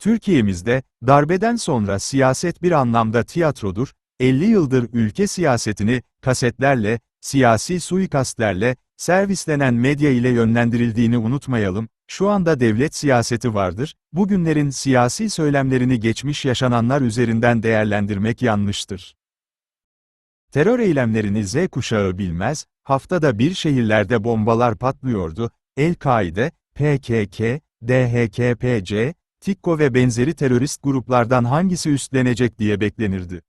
Türkiye'mizde, darbeden sonra siyaset bir anlamda tiyatrodur, 50 yıldır ülke siyasetini, kasetlerle, siyasi suikastlerle, servislenen medya ile yönlendirildiğini unutmayalım, şu anda devlet siyaseti vardır, bugünlerin siyasi söylemlerini geçmiş yaşananlar üzerinden değerlendirmek yanlıştır. Terör eylemlerini Z kuşağı bilmez, haftada bir şehirlerde bombalar patlıyordu, El-Kaide, PKK, DHKPC, TİKKO ve benzeri terörist gruplardan hangisi üstlenecek diye beklenirdi.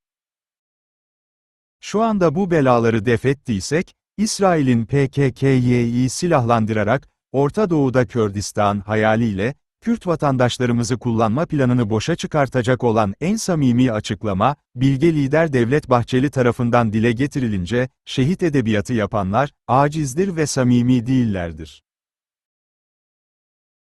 Şu anda bu belaları defettiysek, İsrail'in PKK'yi silahlandırarak, Orta Doğu'da Kürdistan hayaliyle, Kürt vatandaşlarımızı kullanma planını boşa çıkartacak olan en samimi açıklama, bilge lider Devlet Bahçeli tarafından dile getirilince, şehit edebiyatı yapanlar, acizdir ve samimi değillerdir.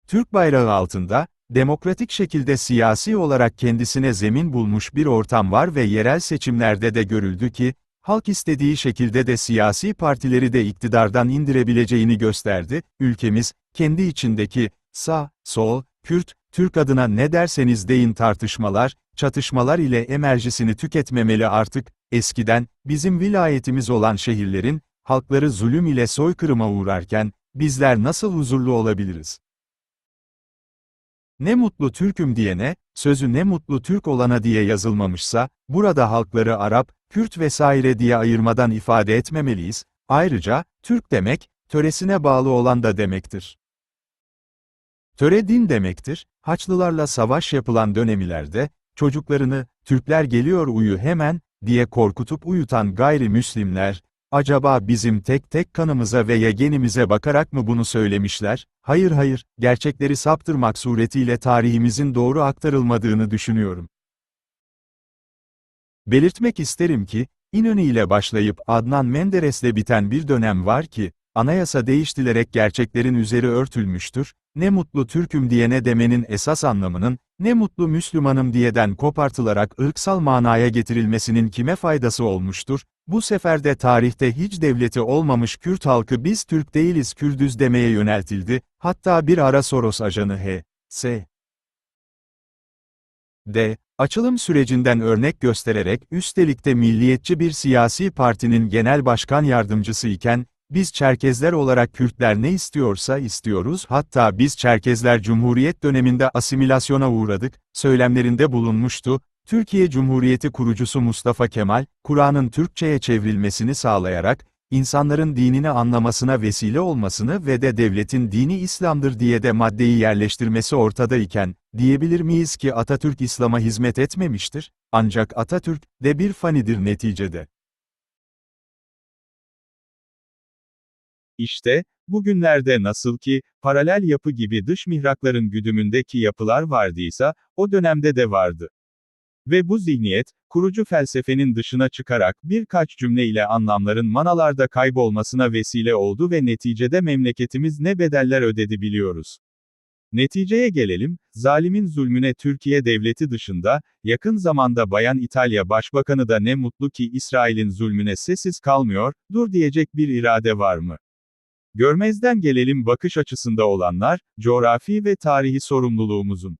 Türk bayrağı altında, demokratik şekilde siyasi olarak kendisine zemin bulmuş bir ortam var ve yerel seçimlerde de görüldü ki, halk istediği şekilde de siyasi partileri de iktidardan indirebileceğini gösterdi, ülkemiz, kendi içindeki, sağ, sol, Kürt, Türk adına ne derseniz deyin tartışmalar, çatışmalar ile emerjisini tüketmemeli artık, eskiden, bizim vilayetimiz olan şehirlerin, halkları zulüm ile soykırıma uğrarken, bizler nasıl huzurlu olabiliriz? Ne mutlu Türk'üm diyene, sözü ne mutlu Türk olana diye yazılmamışsa, burada halkları Arap, Kürt vesaire diye ayırmadan ifade etmemeliyiz, ayrıca, Türk demek, töresine bağlı olan da demektir. Töre din demektir, Haçlılarla savaş yapılan dönemlerde, çocuklarını, Türkler geliyor uyu hemen, diye korkutup uyutan gayrimüslimler, acaba bizim tek tek kanımıza ve yegenimize bakarak mı bunu söylemişler? Hayır hayır, gerçekleri saptırmak suretiyle tarihimizin doğru aktarılmadığını düşünüyorum. Belirtmek isterim ki, İnönü ile başlayıp Adnan Menderes'le biten bir dönem var ki, anayasa değiştirilerek gerçeklerin üzeri örtülmüştür, ne mutlu Türk'üm diyene demenin esas anlamının, ne mutlu Müslümanım diyeden kopartılarak ırksal manaya getirilmesinin kime faydası olmuştur, bu sefer de tarihte hiç devleti olmamış Kürt halkı biz Türk değiliz Kürdüz demeye yöneltildi, hatta bir ara Soros ajanı H. S. D. Açılım sürecinden örnek göstererek üstelik de milliyetçi bir siyasi partinin genel başkan yardımcısı iken, biz Çerkezler olarak Kürtler ne istiyorsa istiyoruz. Hatta biz Çerkezler Cumhuriyet döneminde asimilasyona uğradık, söylemlerinde bulunmuştu, Türkiye Cumhuriyeti kurucusu Mustafa Kemal, Kur'an'ın Türkçe'ye çevrilmesini sağlayarak, insanların dinini anlamasına vesile olmasını ve de devletin dini İslam'dır diye de maddeyi yerleştirmesi ortadayken, diyebilir miyiz ki Atatürk İslam'a hizmet etmemiştir, ancak Atatürk, de bir fanidir neticede. İşte, bugünlerde nasıl ki, paralel yapı gibi dış mihrakların güdümündeki yapılar vardıysa, o dönemde de vardı. Ve bu zihniyet, kurucu felsefenin dışına çıkarak birkaç cümle ile anlamların manalarda kaybolmasına vesile oldu ve neticede memleketimiz ne bedeller ödedi biliyoruz. Neticeye gelelim, zalimin zulmüne Türkiye devleti dışında, yakın zamanda Bayan İtalya Başbakanı da ne mutlu ki İsrail'in zulmüne sessiz kalmıyor, dur diyecek bir irade var mı? Görmezden gelelim bakış açısında olanlar, coğrafi ve tarihi sorumluluğumuzun.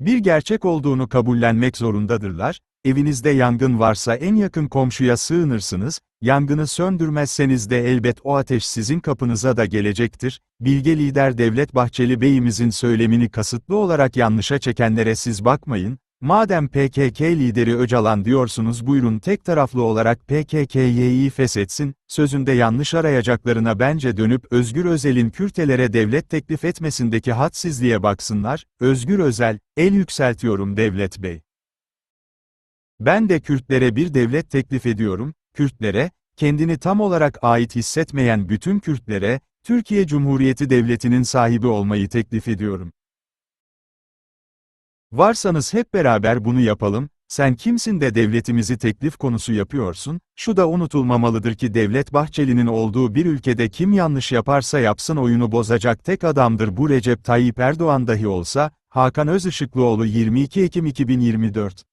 Bir gerçek olduğunu kabullenmek zorundadırlar, evinizde yangın varsa en yakın komşuya sığınırsınız, yangını söndürmezseniz de elbet o ateş sizin kapınıza da gelecektir, bilge lider Devlet Bahçeli Bey'imizin söylemini kasıtlı olarak yanlışa çekenlere siz bakmayın, madem PKK lideri Öcalan diyorsunuz buyurun tek taraflı olarak PKK'yi feshetsin, sözünde yanlış arayacaklarına bence dönüp Özgür Özel'in Kürtelere devlet teklif etmesindeki hadsizliğe baksınlar, Özgür Özel, el yükseltiyorum Devlet Bey. Ben de Kürtlere bir devlet teklif ediyorum, Kürtlere, kendini tam olarak ait hissetmeyen bütün Kürtlere, Türkiye Cumhuriyeti Devleti'nin sahibi olmayı teklif ediyorum. Varsanız hep beraber bunu yapalım, sen kimsin de devletimizi teklif konusu yapıyorsun, şu da unutulmamalıdır ki Devlet Bahçeli'nin olduğu bir ülkede kim yanlış yaparsa yapsın oyunu bozacak tek adamdır bu Recep Tayyip Erdoğan dahi olsa, Hakan Özışıklıoğlu 22 Ekim 2024